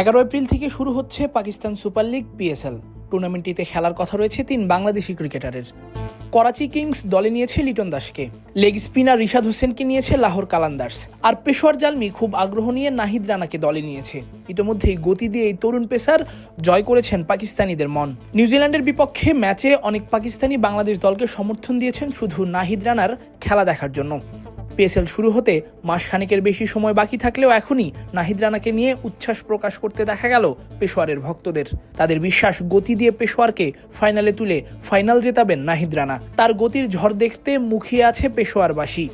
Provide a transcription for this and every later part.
এগারো এপ্রিল থেকে শুরু হচ্ছে পাকিস্তান সুপার লিগ পিএসএল। টুর্নামেন্টটিতে খেলার কথা রয়েছে তিন বাংলাদেশি ক্রিকেটারের। করাচি কিংস দলে নিয়েছে লিটন দাসকে। লেগ স্পিনার রিশাদ হোসেনকে নিয়েছে লাহোর কালান্দার্স। আর পেশোয়ার জালমি খুব আগ্রহ নিয়ে নাহিদ রানাকে দলে নিয়েছে। ইতোমধ্যেই গতি দিয়ে এই তরুণ পেসার জয় করেছেন পাকিস্তানিদের মন। নিউজিল্যান্ডের বিপক্ষে ম্যাচে অনেক পাকিস্তানি বাংলাদেশ দলকে সমর্থন দিয়েছেন শুধু নাহিদ রানার খেলা দেখার জন্য। পিএসএল শুরু হতে মাসখানেকের বেশি সময় বাকি থাকলেও এখনই নাহিদ রানাকে নিয়ে উচ্ছ্বাস প্রকাশ করতে দেখা গেল পেশোয়ারের ভক্তদের। তাদের বিশ্বাস গতি দিয়ে পেশোয়ারকে ফাইনালে তুলে ফাইনাল জেতাবেন নাহিদ রানা। তার গতির ঝড় দেখতে মুখিয়ে আছে পেশোয়ারবাসী।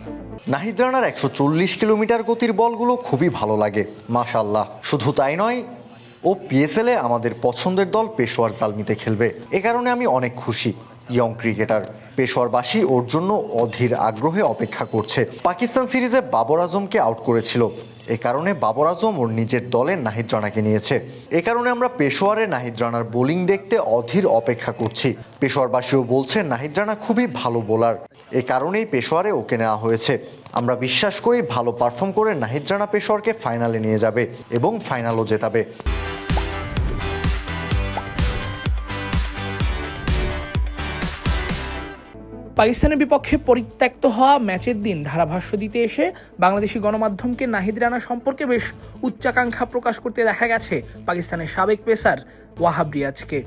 নাহিদ রানার একশো চল্লিশ কিলোমিটার গতির বলগুলো খুবই ভালো লাগে মাশাল্লাহ শুধু তাই নয়, ও পিএসএলে আমাদের পছন্দের দল পেশোয়ার জালমিতে খেলবে। এ কারণে আমি অনেক খুশি। Young cricketer. পেশোয়ারবাসী ওর জন্য অধীর আগ্রহে অপেক্ষা করছে। পাকিস্তান সিরিজে বাবর আজমকে আউট করেছিল। এ কারণে বাবর আজম ওর নিজের দলে নাহিদ রানাকে নিয়েছে। এ কারণে আমরা পেশোয়ারে নাহিদ রানার বোলিং দেখতে অধীর অপেক্ষা করছি। পেশোয়ারবাসীও বলছে, নাহিদ রানা খুবই ভালো বোলার। এ কারণেই পেশোয়ারে ওকে নেওয়া হয়েছে। আমরা বিশ্বাস করি ভালো পারফর্ম করে নাহিদ রানা পেশোয়ারকে ফাইনালে নিয়ে যাবে এবং ফাইনালও জেতাবে। পাকিস্তানের বিপক্ষে পরিত্যক্ত হওয়া ম্যাচের দিন ধারাভাষ্য দিতে এসে বাংলাদেশি গণমাধ্যমকে নাহিদ রানা সম্পর্কে বেশ উচ্চাকাঙ্ক্ষা প্রকাশ করতে দেখা গেছে পাকিস্তানের সাবেক পেসার ওয়াহাব রিয়াজকে।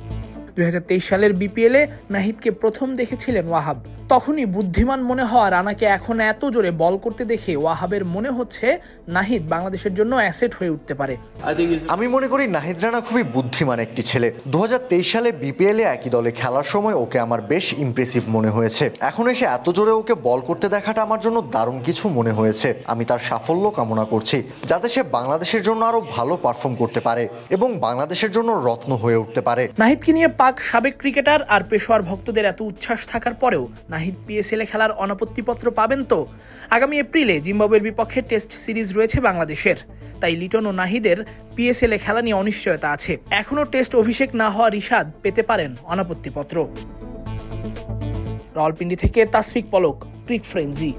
দুই হাজার তেইশ সালের বিপিএলে নাহিদকে প্রথম দেখেছিলেন ওয়াহাব। তখনই বুদ্ধিমান মনে হওয়া রানাকে এখন এত জোরে বল করতে দেখে ওয়াহাবের মনে হচ্ছে নাহিদ বাংলাদেশের জন্য অ্যাসেট হয়ে উঠতে পারে। আমি মনে করি নাহিদ রানা খুবই বুদ্ধিমান একটি ছেলে। দুহাজার তেইশ সালে বিপিএলে একই দলে খেলার সময় ওকে আমার বেশ ইমপ্রেসিভ মনে হয়েছে। এখন এসে এত জোরে ওকে বল করতে দেখাটা আমার জন্য দারুণ কিছু মনে হয়েছে। আমি তার সাফল্য কামনা করছি যাতে সে বাংলাদেশের জন্য আরও ভালো পারফর্ম করতে পারে এবং বাংলাদেশের জন্য রত্ন হয়ে উঠতে পারে। নাহিদকে নিয়ে পাক সাবেক ক্রিকেটার আর পেশোয়ার ভক্তদের এত উচ্ছ্বাস থাকার পরেও নাহিদ পিএসএলে খেলার অনাপত্তিপত্র পাবেন তো? আগামী এপ্রিলে জিম্বাবুয়ের বিপক্ষে টেস্ট সিরিজ রয়েছে বাংলাদেশের। তাই লিটন ও নাহিদের পিএসএলে খেলা নিয়ে অনিশ্চয়তা আছে। এখনও টেস্ট অভিষেক না হওয়া রিশাদ পেতে পারেন অনাপত্তিপত্র। রাওয়ালপিন্ডি থেকে তাসফিক পলক, ক্রিক ফ্রেঞ্জি